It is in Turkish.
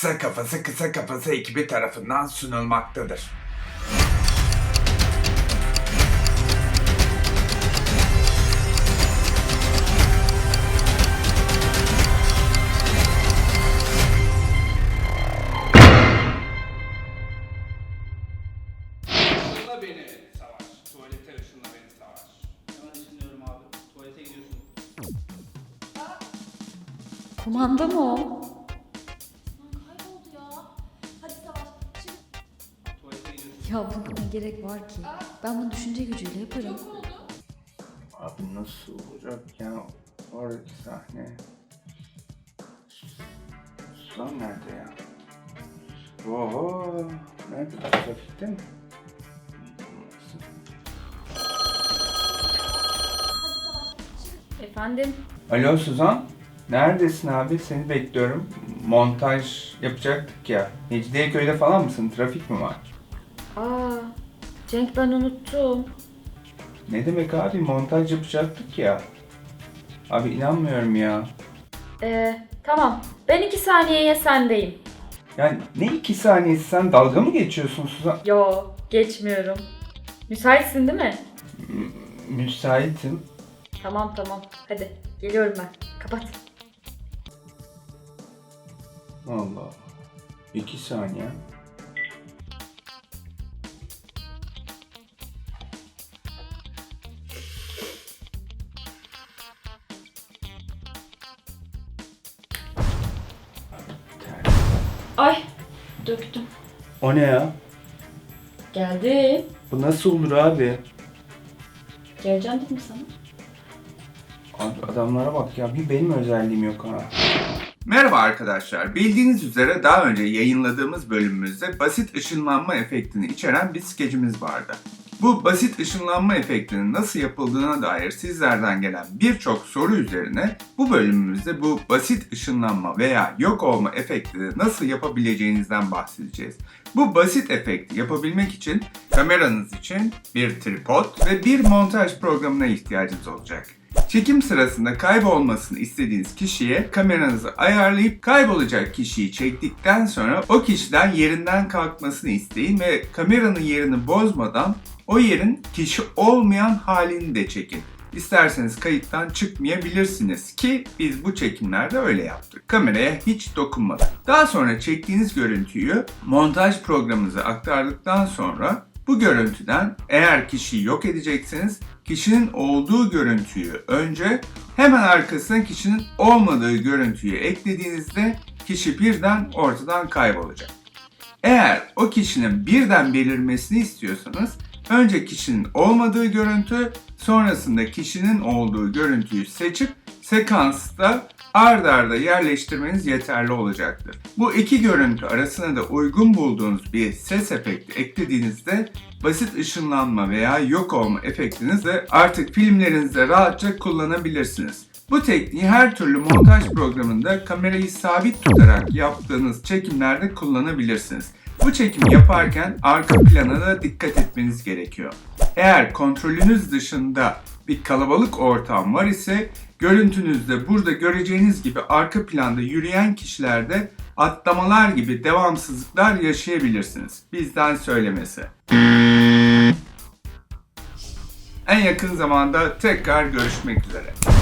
Kısa Kafası Kısa Kafası ekibi tarafından sunulmaktadır. Işınla beni Savaş. Tuvalete ışınla beni Savaş. Hemen ışınlıyorum abi. Tuvalete gidiyorsun. Kumanda mı o? Ya buna ne gerek var ki? Ben bunu düşünce gücüyle yaparım. Abi nasıl olacak ya oradaki sahne? Suzan nerede ya? Oho, nerede? Trafikte mi? Efendim? Alo Suzan, neredesin abi? Seni bekliyorum. Montaj yapacaktık ya. Mecidiyeköy'de falan mısın? Trafik mi var? Aa, Cenk ben unuttum. Ne demek abi? Montaj yapacaktık ya. Abi inanmıyorum ya. Ee, tamam. Ben iki saniyeye sendeyim. Yani ne iki saniyesi sen dalga mı geçiyorsun Suzan? Yo, geçmiyorum. Müsaitsin değil mi? Müsaitim. Tamam tamam. Hadi geliyorum ben. Kapat. Allah Allah. İki saniye. Ay, döktüm. O ne ya? Geldi. Bu nasıl olur abi? Geleceğim dedim sana. Abi adamlara bak ya bir benim özelliğim yok ha. Merhaba arkadaşlar. Bildiğiniz üzere daha önce yayınladığımız bölümümüzde basit ışınlanma efektini içeren bir skecimiz vardı. Bu basit ışınlanma efektinin nasıl yapıldığına dair sizlerden gelen birçok soru üzerine bu bölümümüzde bu basit ışınlanma veya yok olma efektini nasıl yapabileceğinizden bahsedeceğiz. Bu basit efekti yapabilmek için kameranız için bir tripod ve bir montaj programına ihtiyacınız olacak. Çekim sırasında kaybolmasını istediğiniz kişiye kameranızı ayarlayıp kaybolacak kişiyi çektikten sonra o kişiden yerinden kalkmasını isteyin ve kameranın yerini bozmadan o yerin kişi olmayan halini de çekin. İsterseniz kayıttan çıkmayabilirsiniz ki biz bu çekimlerde öyle yaptık. Kameraya hiç dokunmadık. Daha sonra çektiğiniz görüntüyü montaj programınıza aktardıktan sonra bu görüntüden eğer kişiyi yok edecekseniz kişinin olduğu görüntüyü önce hemen arkasına kişinin olmadığı görüntüyü eklediğinizde kişi birden ortadan kaybolacak. Eğer o kişinin birden belirmesini istiyorsanız önce kişinin olmadığı görüntü sonrasında kişinin olduğu görüntüyü seçip sekansta ard arda yerleştirmeniz yeterli olacaktır. Bu iki görüntü arasına da uygun bulduğunuz bir ses efekti eklediğinizde basit ışınlanma veya yok olma efektinizi artık filmlerinizde rahatça kullanabilirsiniz. Bu tekniği her türlü montaj programında kamerayı sabit tutarak yaptığınız çekimlerde kullanabilirsiniz. Bu çekimi yaparken arka plana da dikkat etmeniz gerekiyor. Eğer kontrolünüz dışında bir kalabalık ortam var ise görüntünüzde burada göreceğiniz gibi arka planda yürüyen kişilerde atlamalar gibi devamsızlıklar yaşayabilirsiniz. Bizden söylemesi. En yakın zamanda tekrar görüşmek üzere.